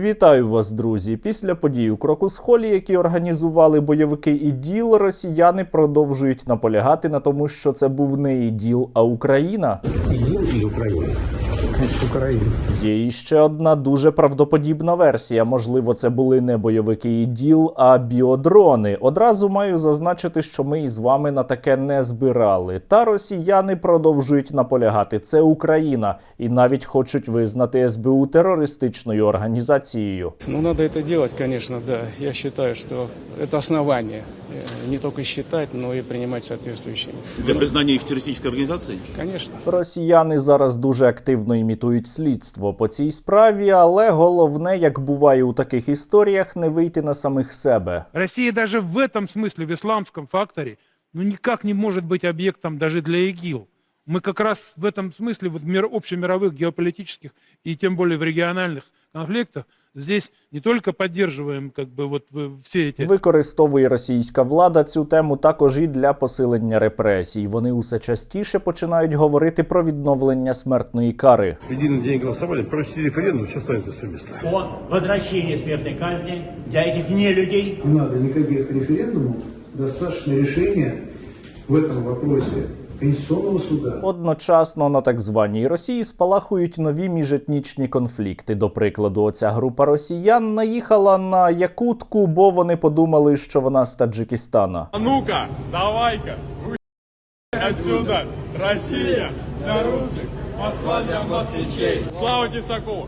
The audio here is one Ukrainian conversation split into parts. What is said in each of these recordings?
Вітаю вас, друзі! Після подій у Крокус-Холі, які організували бойовики іділ, росіяни продовжують наполягати на тому, що це був не іділ, а Україна. Іділ і Украина? Конечно, Украина. Є іще одна дуже правдоподібна версія. Можливо, це були не бойовики іділ, а біодрони. Одразу маю зазначити, що ми із вами на таке не збирали. Та росіяни продовжують наполягати. Це Україна і навіть хочуть визнати СБУ терористичною організацією. Ну, надо это делать, конечно, да. Я считаю, что это основание. Э, Не только считать, но и принимать соответствующие. Для признания их террористической организацией? Конечно. Росіяни зараз дуже активно імітують слідство по цій справі, але головне, як буває у таких історіях, не вийти на самих себе. Россия даже в этом смысле, в исламском факторе, ну никак не может быть объектом даже для ИГИЛ. Мы как раз в этом смысле, вот мир, общемировых геополитических и тем более в региональных конфликтах, здесь не только поддерживаем как бы вот в- все эти Використовує російська влада цю тему також і для посилення репресій. Вони усе частіше починають говорити про відновлення смертної кари. Единый день голосовали, провести референдум, все останется на своем месте. о возвращении смертной казни для этих нелюдей. Не надо никаких референдумов, достаточно решения в этом вопросе Конституционного суда. Одночасно на так званій Росії спалахують нові міжетнічні конфлікти. До прикладу, оця група росіян наїхала на Якутку, бо вони подумали, що вона з Таджикистана. А ну-ка, давай-ка, отсюда, Россия для русских, Москва для москвичей. Слава Тесакову!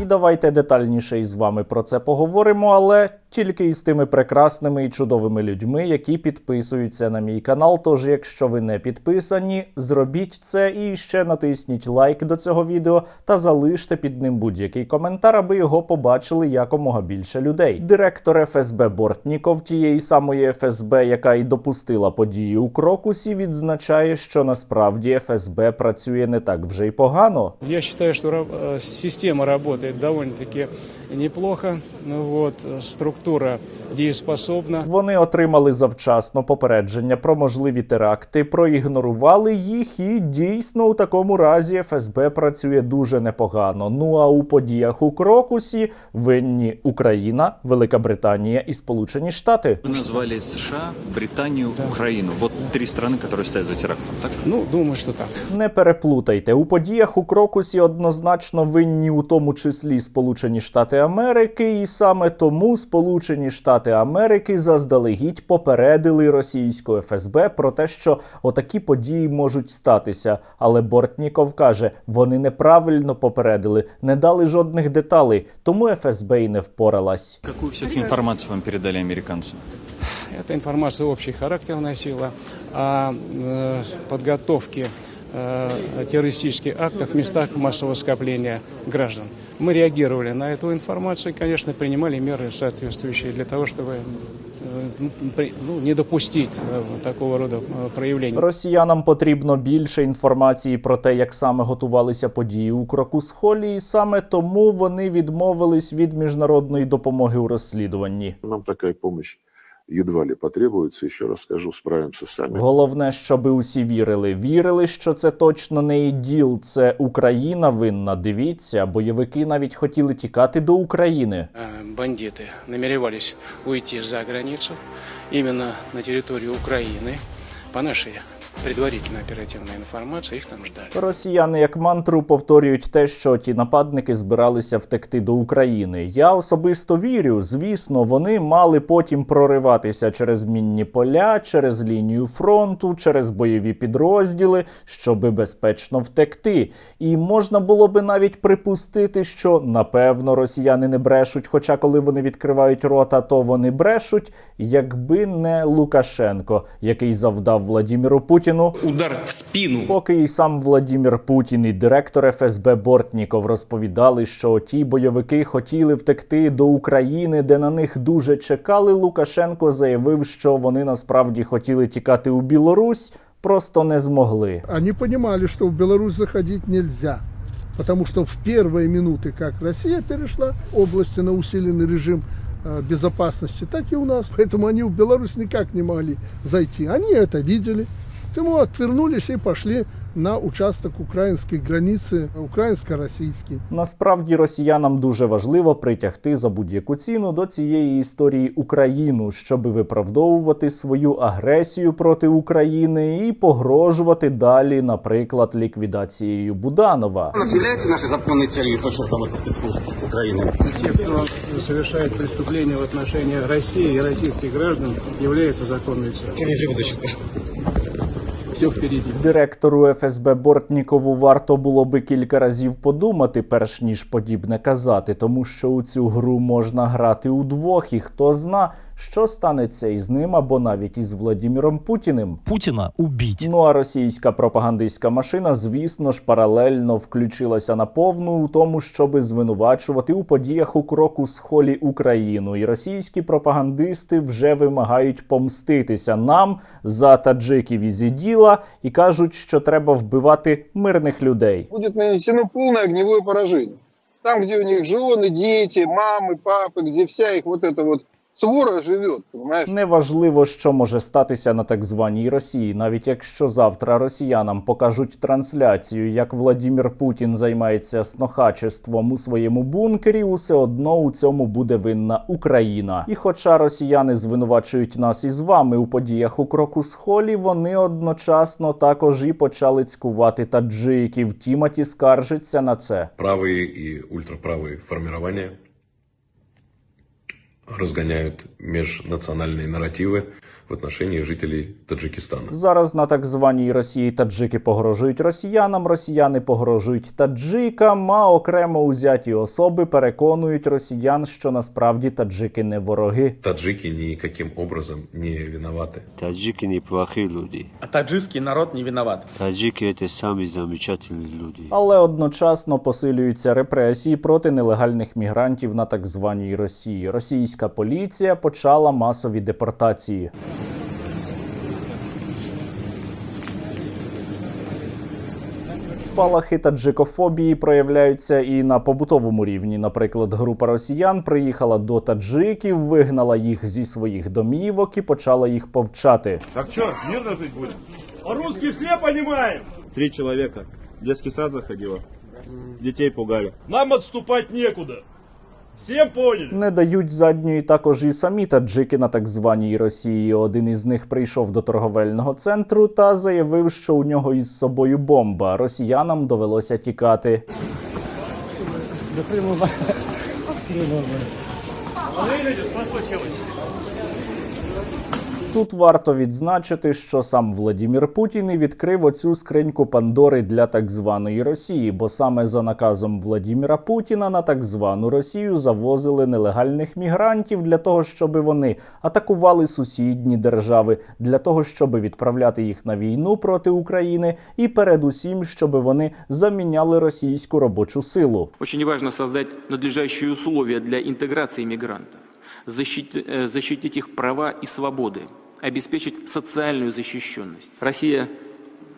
І давайте детальніше із вами про це поговоримо, але тільки із тими прекрасними і чудовими людьми, які підписуються на мій канал. Тож, якщо ви не підписані, зробіть це і ще натисніть лайк до цього відео та залиште під ним будь-який коментар, аби його побачили якомога більше людей. Директор ФСБ Бортніков, тієї самої ФСБ, яка і допустила події у Крокусі, відзначає, що насправді ФСБ працює не так вже й погано. Я что ра- э, система работает довольно-таки неплохо. Ну Вот, э, структура дееспособна. Вони отримали завчасно попередження про можливі теракти, проігнорували їх, і дійсно у такому разі ФСБ працює дуже непогано. Ну а у подіях у Крокусі винні Україна, Велика Британія і Сполучені Штати. Вы назвали США, Британию, Украину. Вот три страны, которые стоят за терактом, так? Ну, думаю, что так. Не переплутайте у подіях у Крокусі однозначно винні у тому числі Сполучені Штати Америки, і саме тому Сполучені Штати Америки заздалегідь попередили російську ФСБ про те, що отакі події можуть статися. Але Бортніков каже, вони неправильно попередили, не дали жодних деталей, тому ФСБ і не впоралась. Какую все-таки информацию вам передали американцы? Эта информация общий характер носила о э, подготовке э, террористических актов в местах массового скопления граждан. Мы реагировали на эту информацию и, конечно, принимали меры соответствующие для того, чтобы э, ну, при- ну, не допустить э, такого рода э, проявлений. Росіянам потрібно більше інформації про те, як саме готувалися події у Крокус-Холі, і саме тому вони відмовились від міжнародної допомоги у розслідуванні. Нам такая помощь едва ли потребуется, еще раз скажу, справимся сами. Головне, щоб усі вірили. Вірили, що це точно не іділ, це Україна винна. Дивіться, бойовики навіть хотіли тікати до України. Э, Бандиты намеревались уйти за границу, именно на территорию Украины. По нашей предварительной оперативной информации их там ждали. Росіяни як мантру повторюють те, що ті нападники збиралися втекти до України. Я особисто вірю. Звісно, вони мали потім прориватися через мінні поля, через лінію фронту, через бойові підрозділи, щоби безпечно втекти. І можна було би навіть припустити, що напевно росіяни не брешуть. Хоча, коли вони відкривають рота, то вони брешуть, якби не Лукашенко, який завдав Владіміру Путіну Удар в спину. Поки і сам Владімір Путін і директор ФСБ Бортніков розповідали, що ті бойовики хотіли втекти до України, де на них дуже чекали. Лукашенко заявив, що вони насправді хотіли тікати у Білорусь, просто не змогли. Они понимали, что в Беларусь заходить нельзя, потому что в первые минуты, как Россия перешла области на усиленный режим э, безопасности, так и у нас. Поэтому они в Беларусь никак не могли зайти. Они это видели. Поэтому отвернулись и пошли на участок украинской границы, украинско-российский. Насправді росіянам дуже важливо притягти за будь-яку ціну до цієї історії Україну, щоб виправдовувати свою агресію проти України і погрожувати далі, наприклад, ліквідацією Буданова. является нашей законной целью то, что руководство спецслужб Украины? Те, кто совершает преступления в отношении России и российских граждан, является законной целью. Все впереди. Директору ФСБ Бортнікову варто було би кілька разів подумати, перш ніж подібне казати, тому що у цю гру можна грати удвох, і хто зна, що станеться із ним або навіть із Владіміром Путіним. Путина убить. Ну а російська пропагандистська машина, звісно ж, паралельно включилася на повну у тому, щоби звинувачувати у подіях у кроку з холі Україну. І російські пропагандисти вже вимагають помститися нам за таджиків і зіділа і кажуть, що треба вбивати мирних людей. Будет нанесено полное огневое поражение. Там, где у них жены, дети, мамы, папы, где вся их вот эта вот свора живет, понимаешь? Неважливо, що може статися на так званій Росії, навіть якщо завтра росіянам покажуть трансляцію, як Владімір Путін займається снохачеством у своєму бункері, усе одно у цьому буде винна Україна. І хоча росіяни звинувачують нас із вами у подіях у кроку з холі, вони одночасно також і почали цькувати таджиків. Тіматі скаржиться на це. Правые и ультраправые формирования разгоняют межнациональные нарративы в отношении жителей Таджикистана. Зараз на так званій Росії таджики погрожують росіянам, росіяни погрожують таджикам, а окремо узяті особи переконують росіян, що насправді таджики не вороги. Таджики никаким образом не виноваты. Таджики неплохие люди. А таджикский народ не виноват. Таджики это самые замечательные люди. Але одночасно посилюються репресії проти нелегальних мігрантів на так званій Росії. Російська поліція почала масові депортації. Спалахи таджикофобії проявляються і на побутовому рівні. Наприклад, група росіян приїхала до таджиків, вигнала їх зі своїх домівок і почала їх повчати. Так що, мирно жить буде? А русські все понимаем. Три чоловіка. В детский сад заходило. Дітей пугали. Нам відступати некуда. Всем поняли? Не дають задньої також і самі таджики на так званій Росії. Один із них прийшов до торговельного центру та заявив, що у нього із собою бомба. Росіянам довелося тікати. Тут варто відзначити, що сам Владімір Путін і відкрив оцю скриньку Пандори для так званої Росії, бо саме за наказом Владіміра Путіна на так звану Росію завозили нелегальних мігрантів для того, щоб вони атакували сусідні держави, для того, щоб відправляти їх на війну проти України, і передусім, щоб вони заміняли російську робочу силу. Очень важно создать надлежащие условия для интеграции мигрантов, защитить, э, защитить их права и свободы, обеспечить социальную защищенность. Россия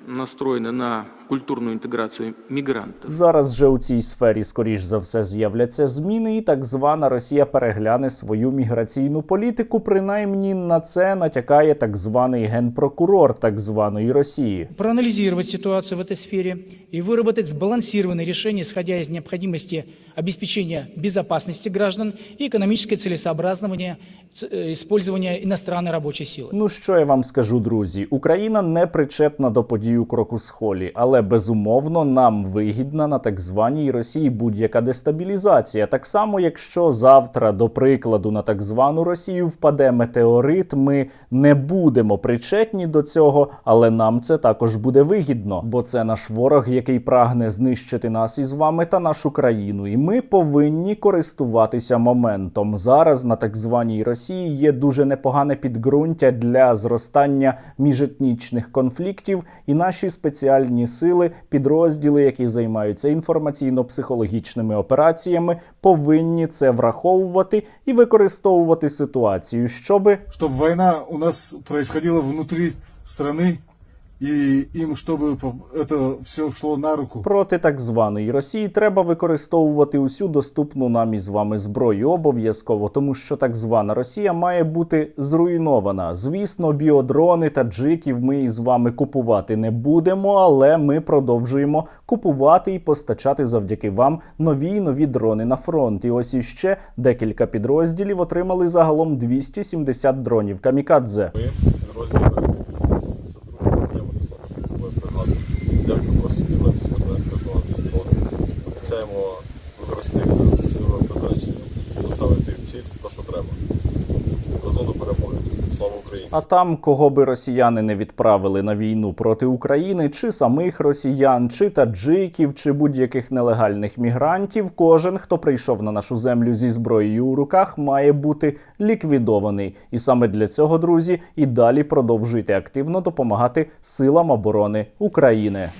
настроена на культурную интеграцию мигрантов. Зараз же у цій сфері, скоріш за все, з'являться зміни, і так звана Росія перегляне свою міграційну політику. Принаймні на це натякає так званий генпрокурор так званої Росії. Проанализировать ситуацию в этой сфере и выработать сбалансированное решение, исходя из необходимости обеспечения безопасности граждан и экономической целесообразного э, использования иностранной рабочей силы. Ну що я вам скажу, друзі? Україна не причетна до подій у кроку з холі, але безумовно нам вигідна на так званій Росії будь-яка дестабілізація. Так само, якщо завтра, до прикладу, на так звану Росію впаде метеорит, ми не будемо причетні до цього, але нам це також буде вигідно, бо це наш ворог, який прагне знищити нас із вами та нашу країну. І ми повинні користуватися моментом. Зараз на так званій Росії є дуже непогане підґрунтя для зростання міжетнічних конфліктів, і наші спеціальні сили, підрозділи, які займаються інформаційно-психологічними операціями, повинні це враховувати і використовувати ситуацію, щоби щоб війна у нас происходила внутрі страны, и им, чтобы это все шло на руку. Проти так званої Росії треба використовувати усю доступну нам із вами зброю обов'язково, тому що так звана Росія має бути зруйнована. Звісно, біодрони та джиків ми із вами купувати не будемо, але ми продовжуємо купувати і постачати завдяки вам нові й нові дрони на фронт. І ось іще декілька підрозділів отримали загалом 270 дронів камікадзе. Дякую вас співати сторони казати Обіцяємо використати силове призначення, поставити ціль, то що треба. Разом до перемоги. Слава Україні! А там, кого би росіяни не відправили на війну проти України, чи самих росіян, чи таджиків, чи будь-яких нелегальних мігрантів, кожен, хто прийшов на нашу землю зі зброєю у руках, має бути ліквідований. І саме для цього, друзі, і далі продовжуйте активно допомагати силам оборони України.